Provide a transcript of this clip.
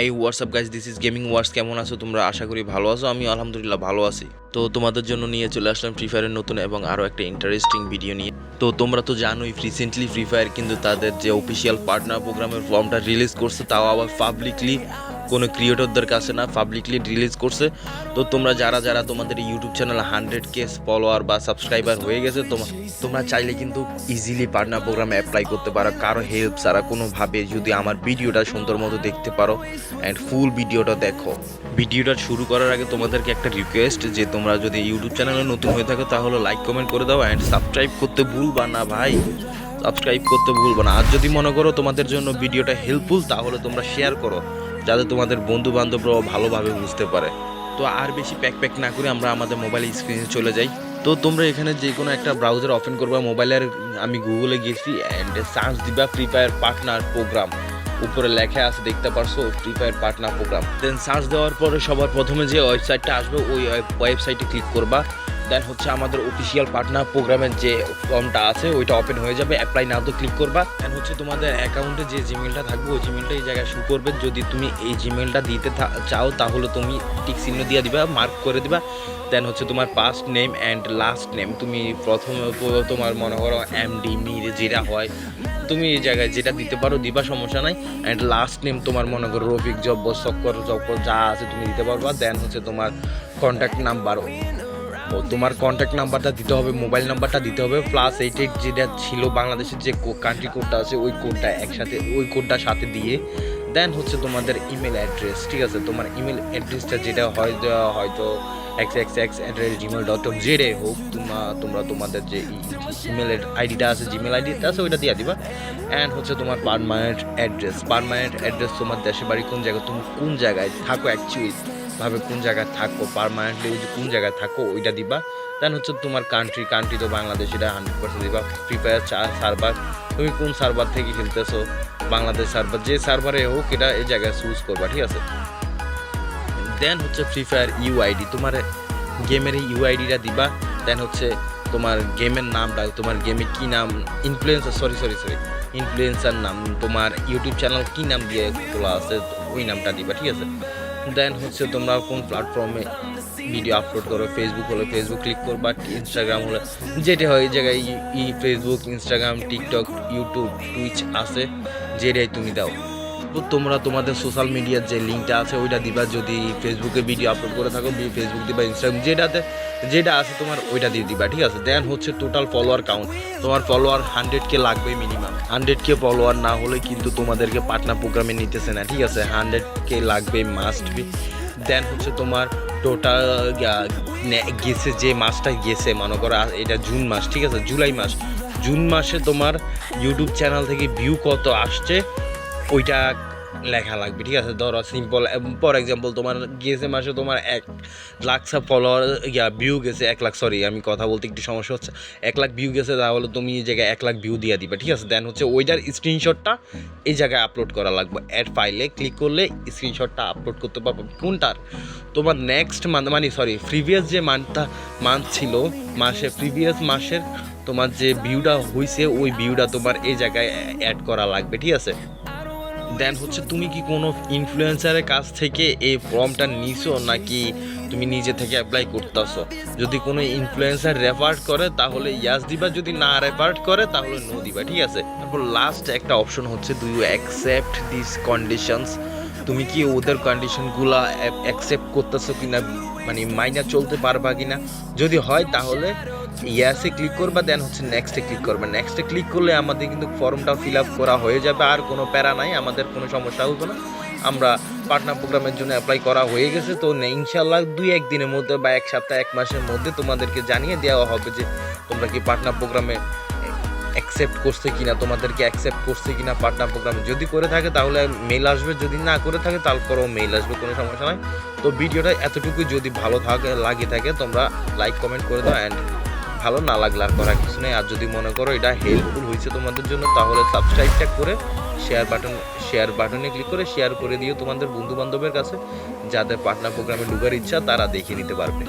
হ্যাঁ WhatsApp guys this is gaming wars কেমন আছো তোমরা? আশা করি ভালো আছো। আমি আলহামদুলিল্লাহ ভালো আছি। তো তোমাদের জন্য নিয়ে চলে আসলাম ফ্রি ফায়ারের নতুন এবং আরও একটা ইন্টারেস্টিং ভিডিও নিয়ে। তো তোমরা তো জানোই রিসেন্টলি ফ্রি ফায়ার কিন্তু তাদের যে অফিসিয়াল পার্টনার প্রোগ্রামের ফর্মটা রিলিজ করছে, তাও আবার পাবলিকলি কোনো ক্রিয়েটরদের কাছে না পাবলিকলি রিলিজ করছে। তো তোমরা যারা যারা তোমাদের YouTube channel hundred K follower বা সাবস্ক্রাইবার হয়ে গেছে তোমার তোমরা চাইলে কিন্তু ইজিলি পার্টনার প্রোগ্রামে অ্যাপ্লাই করতে পারো। কারও হেল্প ছাড়া কোনোভাবে যদি আমার ভিডিওটা সুন্দর মতো দেখতে পারো অ্যান্ড ফুল ভিডিওটা দেখো। ভিডিওটা শুরু করার আগে তোমাদেরকে একটা রিকোয়েস্ট যে তোমরা যদি ইউটিউব চ্যানেলে নতুন হয়ে থাকো, তাহলে লাইক কমেন্ট করে দাও অ্যান্ড সাবস্ক্রাইব করতে ভুলবা না ভাই। সাবস্ক্রাইব করতে ভুলবা না। আর যদি মনে করো তোমাদের জন্য ভিডিওটা হেল্পফুল তাহলে তোমরা শেয়ার করো, যাতে তোমাদের বন্ধু বান্ধবরাও ভালোভাবে বুঝতে পারে। তো আর বেশি প্যাক প্যাক না করে আমরা আমাদের মোবাইল স্ক্রিনে চলে যাই। তো তোমরা এখানে যে কোনো একটা ব্রাউজার ওপেন করবা। মোবাইলের আমি গুগলে গেছি অ্যান্ড সার্চ দিবা ফ্রি ফায়ার পার্টনার প্রোগ্রাম উপরে লেখা আছে, দেখতে পারছ Free Fire partner program then search দেওয়ার পরে সবার প্রথমে যে ওয়েবসাইটটা আসবে, ওই ওয়েবসাইটে ক্লিক করবা। দেন হচ্ছে আমাদের অফিসিয়াল পার্টনার প্রোগ্রামের যে ফর্মটা আছে, ওইটা ওপেন হয়ে যাবে। অ্যাপ্লাই না তো ক্লিক করবা। দেন হচ্ছে তোমাদের অ্যাকাউন্টে যে জিমেলটা থাকবে, ওই জিমেলটা এই জায়গায় শু করবে। যদি তুমি এই জিমেলটা দিতে চাও, তাহলে তুমি টিক চিহ্ন দিয়ে দিবা মার্ক করে দিবা। দেন হচ্ছে তোমার first name and last name তুমি প্রথমে তোমার মনে করো এমডি মির যেটা হয়, তুমি এই জায়গায় যেটা দিতে পারো, দিবা, সমস্যা নাই। অ্যান্ড লাস্ট নেম তোমার মনে করো রফিক জব্ব চক্কর চক্কর যা আছে তুমি দিতে পারবা। দেন হচ্ছে তোমার কন্ট্যাক্ট নাম্বার ও তোমার কন্ট্যাক্ট নাম্বারটা দিতে হবে মোবাইল নাম্বারটা দিতে হবে প্লাস এইট এইট যেটা ছিল বাংলাদেশের যে কান্ট্রি কোডটা আছে, ওই কোডটা একসাথে, ওই কোডটা সাথে দিয়ে দেন হচ্ছে তোমাদের ইমেল অ্যাড্রেস ঠিক আছে? তোমার ইমেল অ্যাড্রেসটা যেটা হয় হয়তো x x x at rate Gmail dot com জেডে হোক তোমরা তোমরা তোমাদের যে ইমেল আইডিটা আছে জিমেল আইডিটা আছে, ওইটা দিয়ে দিবা। অ্যান্ড হচ্ছে তোমার পারমানেন্ট অ্যাড্রেস পারমানেন্ট অ্যাড্রেস তোমার দেশের বাড়ি কোন জায়গায়, তুমি কোন জায়গায় থাকো অ্যাকচুয়ালি ভাবে কোন জায়গায় থাকো পারমানেন্টলি কোন জায়গায় থাকো, ওইটা দিবা। দেন হচ্ছে তোমার কান্ট্রি কান্ট্রি তো বাংলাদেশ, এটা হান্ড্রেড পার্সেন্ট দিবা। ফ্রি ফায়ার সার্ভার তুমি কোন সার্ভার থেকে খেলতেছো? বাংলাদেশ সার্ভার যে সার্ভারে হোক, এটা এই জায়গায় চুজ করবা, ঠিক আছে? দেন হচ্ছে ফ্রি ফায়ার ইউআইডি তোমার গেমের ইউআইডিটা দিবা। দেন হচ্ছে তোমার গেমের নামটা, তোমার গেমে কি নাম? Influencer sorry sorry sorry influencer নাম, তোমার ইউটিউব চ্যানেল কি নাম দিয়ে খোলা আছে, ওই নামটা দিবা, ঠিক আছে? দেন হচ্ছে তোমরা কোন প্ল্যাটফর্মে ভিডিও আপলোড করো? ফেসবুক হলে ফেসবুক ক্লিক করো বা ইনস্টাগ্রাম হলে, যেটি হয় এই জায়গায় ই- Facebook Instagram TikTok YouTube Twitch আছে, যেটাই তুমি দাও। তো তোমরা তোমাদের সোশ্যাল মিডিয়ার যে লিঙ্কটা আছে, ওইটা দিবা। যদি ফেসবুকে ভিডিও আপলোড করে থাকো ফেসবুক দিবা ইনস্টাগ্রাম যেটাতে যেটা আছে তোমার ওইটা দিয়ে দিবা, ঠিক আছে? দেন হচ্ছে টোটাল ফলোয়ার কাউন্ট তোমার ফলোয়ার হান্ড্রেড কে লাগবে মিনিমাম হান্ড্রেড কে ফলোয়ার না হলে কিন্তু তোমাদেরকে পাটনা প্রোগ্রামে নিতেছে না, ঠিক আছে? হান্ড্রেড কে লাগবে মাস্ট বি দেন হচ্ছে তোমার টোটাল গেছে যে মাসটা গেছে, মনে করো এটা জুন মাস, ঠিক আছে? জুলাই মাস। জুন মাসে তোমার ইউটিউব চ্যানেল থেকে ভিউ কত আসছে, ওইটা লেখা লাগবে ঠিক আছে? ধরো সিম্পল ফর এক্সাম্পল তোমার গেছে মাসে তোমার এক লাখ ফলোয়ার ইয়া ভিউ গেছে এক লাখ সরি আমি কথা বলতে একটু সমস্যা হচ্ছে। এক লাখ ভিউ গেছে তাহলে তুমি এই জায়গায় এক লাখ ভিউ দিয়ে দিবে ঠিক আছে? দেন হচ্ছে ওইটার স্ক্রিনশটটা এই জায়গায় আপলোড করা লাগবে। অ্যাড ফাইলে ক্লিক করলে স্ক্রিনশটটা আপলোড করতে পারব। কোনটার? তোমার নেক্সট মান্থ মানে সরি প্রিভিয়াস যে মান্থটা মান্থ ছিল মাসে প্রিভিয়াস মাসের তোমার যে ভিউটা হয়েছে ওই ভিউটা তোমার এই জায়গায় অ্যাড করা লাগবে ঠিক আছে? দেন হচ্ছে তুমি কি কোনো ইনফ্লুয়েন্সারের কাছ থেকে এই ফর্মটা নিছো নাকি তুমি নিজে থেকে অ্যাপ্লাই করতেছো? যদি কোনো ইনফ্লুয়েন্সার রেফার করে, তাহলে ইয়াস দিবা, যদি না রেফার করে, তাহলে নো দিবা, ঠিক আছে? তারপর লাস্ট একটা অপশন হচ্ছে do you accept this conditions তুমি কি ওদের কন্ডিশনগুলো অ্যাকসেপ্ট করতেছো কিনা? মানে মাইনা চলতে পারবা কিনা? যদি হয়, তাহলে ইয়াসে ক্লিক করবা, দেন হচ্ছে নেক্সটে ক্লিক করবে। নেক্সটে ক্লিক করলে আমাদের কিন্তু ফর্মটা ফিল আপ করা হয়ে যাবে, আর কোনো প্যারা নাই, আমাদের কোনো সমস্যা হবে না। আমরা পার্টনার প্রোগ্রামের জন্য অ্যাপ্লাই করা হয়ে গেছে, তো ইনশাল্লাহ দুই একদিনের মধ্যে বা এক সপ্তাহ, এক মাসের মধ্যে তোমাদেরকে জানিয়ে দেওয়া হবে যে তোমরা কি পার্টনার প্রোগ্রামে অ্যাকসেপ্ট করছে কিনা, তোমাদেরকে অ্যাকসেপ্ট করছে কিনা পার্টনার প্রোগ্রামে যদি করে থাকে তাহলে মেল আসবে, যদি না করে থাকে তারপরেও মেল আসবে, কোনো সমস্যা নাই। তো ভিডিওটা এতটুকু যদি ভালো থাকে, লাগে থাকে, তোমরা লাইক কমেন্ট করে দাও অ্যান্ড ভালো না লাগলে আর করার কিছু নেই। আর যদি মনে করো এটা হেল্পফুল হয়েছে তোমাদের জন্য, তাহলে সাবস্ক্রাইবটা করে শেয়ার বাটন শেয়ার বাটনে ক্লিক করে শেয়ার করে দিও তোমাদের বন্ধু বান্ধবের কাছে যাদের পার্টনার প্রোগ্রামে ঢুকার ইচ্ছা তারা দেখে নিতে পারবে।